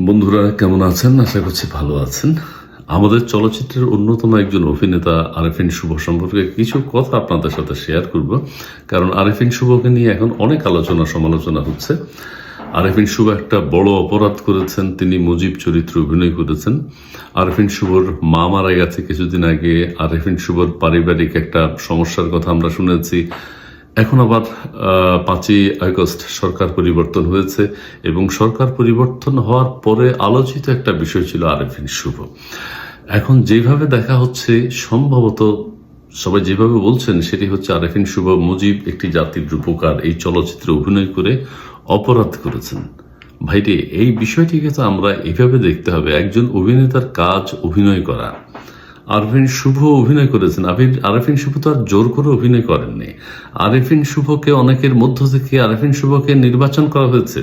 বন্ধুরা, কেমন আছেন? আশা করছি ভালো আছেন। আমাদের চলচ্চিত্রের অন্যতম একজন অভিনেতা আরেফিন শুভ সম্পর্কে কিছু কথা আপনাদের সাথে শেয়ার করব। কারণ আরেফিন শুভকে নিয়ে এখন অনেক আলোচনা সমালোচনা হচ্ছে। আরেফিন শুভ একটা বড় অপরাধ করেছেন, তিনি মুজিব চরিত্রে অভিনয় করেছেন। আরেফিন শুভর মা মারা গেছে কিছুদিন আগে। আরেফিন শুভর পারিবারিক একটা সমস্যার কথা আমরা শুনেছি। এখন আবার পাঁচই আগস্ট সরকার পরিবর্তন হয়েছে এবং সরকার পরিবর্তন হওয়ার পরে আলোচিত একটা বিষয় ছিল আরেফিন শুভ। এখন যেভাবে দেখা হচ্ছে, সম্ভবত সবাই যেভাবে বলছেন, সেটি হচ্ছে আরেফিন শুভ মুজিব একটি জাতির রূপকার। এই চলচ্চিত্রে অভিনয় করে অপরাধ করেছেন। ভাইরে এই বিষয়টিকে তো আমরা এইভাবে দেখতে হবে। একজন অভিনেতার কাজ অভিনয় করা। আরফিন শুভ অভিনয় করেছেন। আরফিন- আরফিন শুভ তো আর জোর করে অভিনয় করেননি। আরেফিন শুভকে অনেকের মধ্য থেকে আরেফিন শুভকে নির্বাচন করা হয়েছে।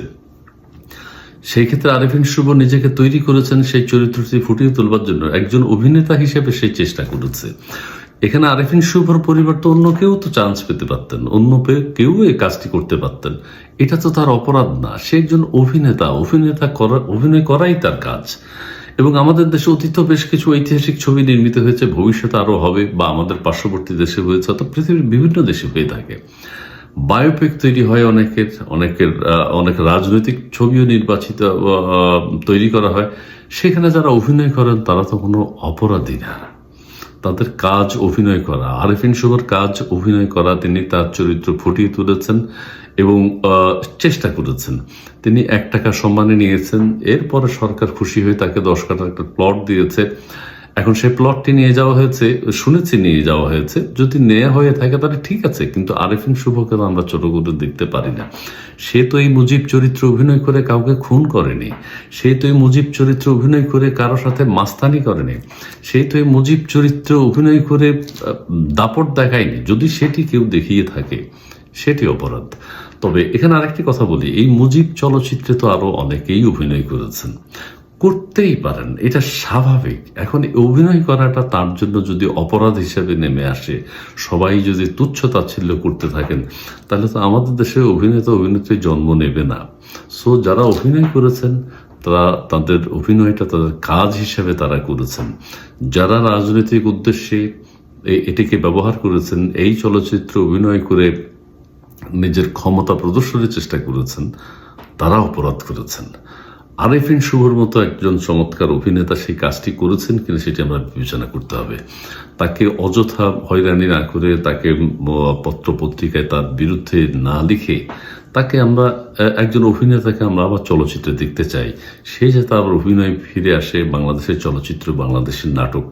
সেই ক্ষেত্রে আরেফিন শুভ নিজেকে তৈরি করেছেন সেই চরিত্রটি ফুটিয়ে তোলবার জন্য। একজন অভিনেতা হিসেবে সেই চেষ্টা করেছে। এখানে আরেফিন শুভর পরিবর্তে অন্য কেউ তো চান্স পেতে পারতেন। অন্য কেউ এই কাজটি করতে পারতেন। এটা তো তার অপরাধ না। সে একজন অভিনেতা। অভিনেতা করা অভিনয় করাই তার কাজ। এবং আমাদের দেশে অতীত বেশ কিছু ঐতিহাসিক ছবি নির্মিত হয়েছে ভবিষ্যতে আরও হবে বা আমাদের পার্শ্ববর্তী দেশে হয়েছে অর্থাৎ পৃথিবীর বিভিন্ন দেশে হয়ে থাকে। বায়োপিক তৈরি হয় অনেকের অনেকের অনেক রাজনৈতিক ছবিও নির্বাচিত তৈরি করা হয়। সেখানে যারা অভিনয় করেন, তারা তো কোনো অপরাধী না। তাদের কাজ অভিনয় করা। আরেফিন শুভর কাজ অভিনয় করা, তিনি তার চরিত্র ফুটিয়ে তুলেছেন এবং চেষ্টা করেছেন। তিনি এক টাকা সম্মানে নিয়েছেন। এরপরে সরকার খুশি হয়ে তাকে দশ কাটার একটা প্লট দিয়েছে। এখন সেই প্লটটি নিয়ে যাওয়া হয়েছে, শুনেছি নিয়ে যাওয়া হয়েছে। যদি নেওয়া হয়ে থাকে তাহলে ঠিক আছে, কিন্তু আরেফিন শুভকে তো আমরা ছোট করে দেখতে পারি না? সে তো এই মুজিব চরিত্র অভিনয় করে কাউকে খুন করেনি। সে তো এই মুজিব চরিত্র অভিনয় করে কারও সাথে মাস্তানি করেনি। সে তো এই মুজিব চরিত্র অভিনয় করে দাপট দেখায়নি। যদি সেটি কেউ দেখিয়ে থাকে, সেটি অপরাধ। তবে এখানে আরেকটি কথা বলি, এই মুজিব চলচ্চিত্রে তো আরও অনেকেই অভিনয় করেছেন। করতেই পারেন। এটা স্বাভাবিক। এখন অভিনয় করাটা তার জন্য যদি অপরাধ হিসেবে নেমে আসে, সবাই যদি তুচ্ছ তাচ্ছিল্য করতে থাকেন, তাহলে তো আমাদের দেশে অভিনেতা, অভিনেত্রী জন্ম নেবে না। সো যারা অভিনয় করেছেন, তারা তাদের অভিনয়টা তাদের কাজ হিসেবে তারা করেছেন। যারা রাজনৈতিক উদ্দেশ্যে এটিকে ব্যবহার করেছেন, এই চলচ্চিত্র অভিনয় করে নিজের ক্ষমতা প্রদর্শনের চেষ্টা করেছেন, তারা অপরাধ করেছেন। আরেফিন শুভর মতো একজন চমৎকার অভিনেতা সেই কাজটি করেছেন কিনা সেটি আমরা বিবেচনা করতে হবে। তাকে অযথা হয়রানি না করে তাকে পত্র পত্রিকায় তার বিরুদ্ধে না লিখে তাকে আমরা একজন অভিনেতাকে আমরা আবার চলচ্চিত্রে দেখতে চাই। সে যাতে আবার অভিনয় ফিরে আসে, বাংলাদেশের চলচ্চিত্র, বাংলাদেশের নাটক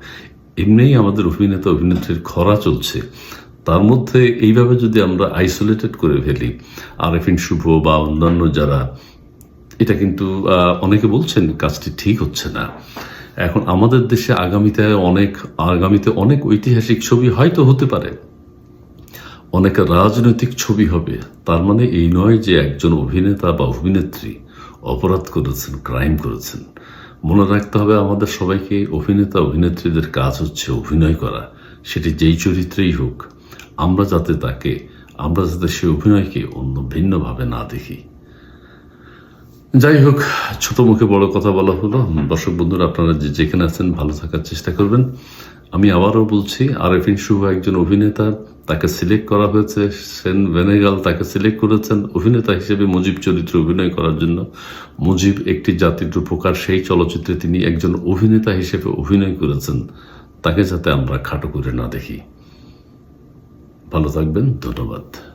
এমনিই আমাদের অভিনেতা, অভিনেত্রীর খরা চলছে। তার মধ্যে এইভাবে যদি আমরা আইসোলেটেড করে ফেলি, আরেফিন শুভ বা অন্যান্য যারা এটা কিন্তু অনেকে বলছেন কাজটি ঠিক হচ্ছে না। এখন আমাদের দেশে আগামীতে অনেক আগামীতে অনেক ঐতিহাসিক ছবি হয়তো হতে পারে। অনেক রাজনৈতিক ছবি হবে। তার মানে এই নয় যে একজন অভিনেতা বা অভিনেত্রী অপরাধ করেছেন, ক্রাইম করেছেন। মনে রাখতে হবে আমাদের সবাইকে, অভিনেতা, অভিনেত্রীদের কাজ হচ্ছে অভিনয় করা। সেটি যেই চরিত্রেই হোক, আমরা যাতে তাকে, আমরা যাতে সে অভিনয়কে অন্য ভিন্নভাবে না দেখি। যাই হোক, ছোট মুখে বড় কথা বলা হলো। দর্শক বন্ধুরা, আপনারা যে যেখানে আছেন, ভালো থাকার চেষ্টা করবেন। আমি আবারও বলছি, আরেফিন শুভ একজন অভিনেতা, তাকে সিলেক্ট করা হয়েছে। সেন ভেনেগাল তাকে সিলেক্ট করেছেন, অভিনেতা হিসেবে মুজিব চরিত্রে অভিনয় করার জন্য। মুজিব একটি জাতির উপকার সেই চলচ্চিত্রে তিনি একজন অভিনেতা হিসেবে অভিনয় করেছেন। তাকে যাতে আমরা খাটো করে না দেখি। ভালো থাকবেন, ধন্যবাদ।